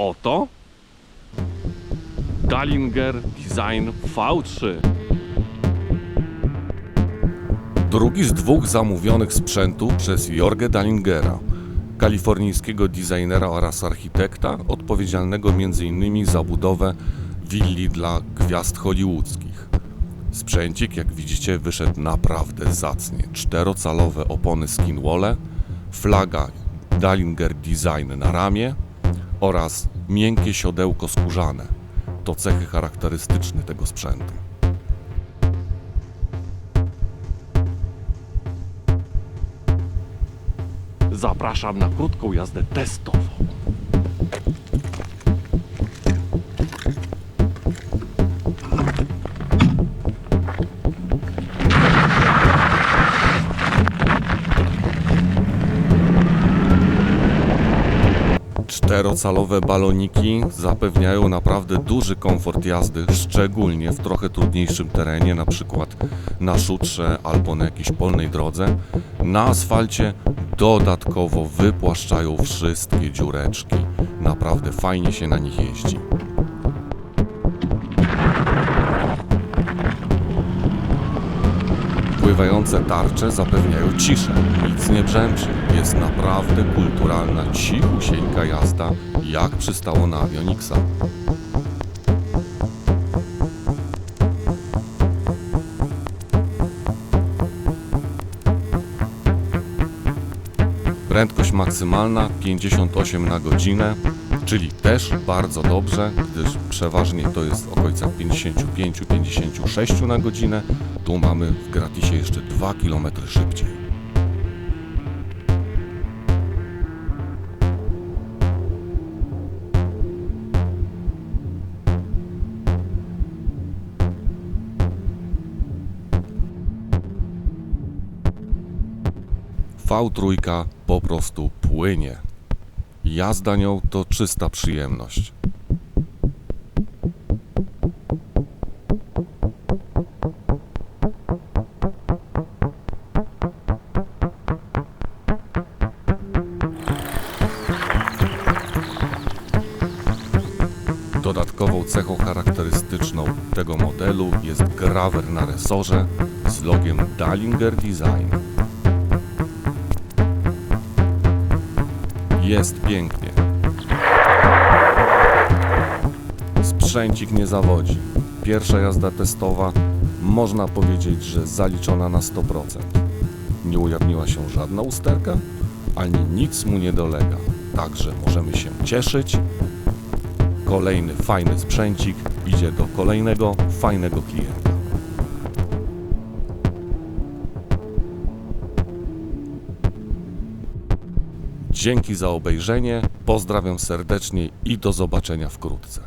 oto Dallinger Design V3. Drugi z dwóch zamówionych sprzętów przez Jorge Dallingera, kalifornijskiego designera oraz architekta, odpowiedzialnego m.in. za budowę willi dla gwiazd hollywoodzkich. Sprzęcik, jak widzicie, wyszedł naprawdę zacnie. Czterocalowe opony skinwole, flaga Dallinger Design na ramię oraz miękkie siodełko skórzane. To cechy charakterystyczne tego sprzętu. Zapraszam na krótką jazdę testową. Czterocalowe baloniki zapewniają naprawdę duży komfort jazdy, szczególnie w trochę trudniejszym terenie, na przykład na szutrze albo na jakiejś polnej drodze. Na asfalcie dodatkowo wypłaszczają wszystkie dziureczki. Naprawdę fajnie się na nich jeździ. Pływające tarcze zapewniają ciszę, nic nie brzęczy. Jest naprawdę kulturalna, cichusieńka jazda, jak przystało na Avionixa. Prędkość maksymalna 58 na godzinę, czyli też bardzo dobrze, gdyż przeważnie to jest w okolicach 55-56 na godzinę. Tu mamy w gratisie jeszcze 2 km szybciej. V3 po prostu płynie. Jazda nią to czysta przyjemność. Dodatkową cechą charakterystyczną tego modelu jest grawer na resorze z logiem Dallinger Design. Jest pięknie. Sprzęcik nie zawodzi. Pierwsza jazda testowa można powiedzieć, że zaliczona na 100%. Nie ujawniła się żadna usterka, ani nic mu nie dolega. Także możemy się cieszyć. Kolejny fajny sprzęcik idzie do kolejnego fajnego klienta. Dzięki za obejrzenie, pozdrawiam serdecznie i do zobaczenia wkrótce.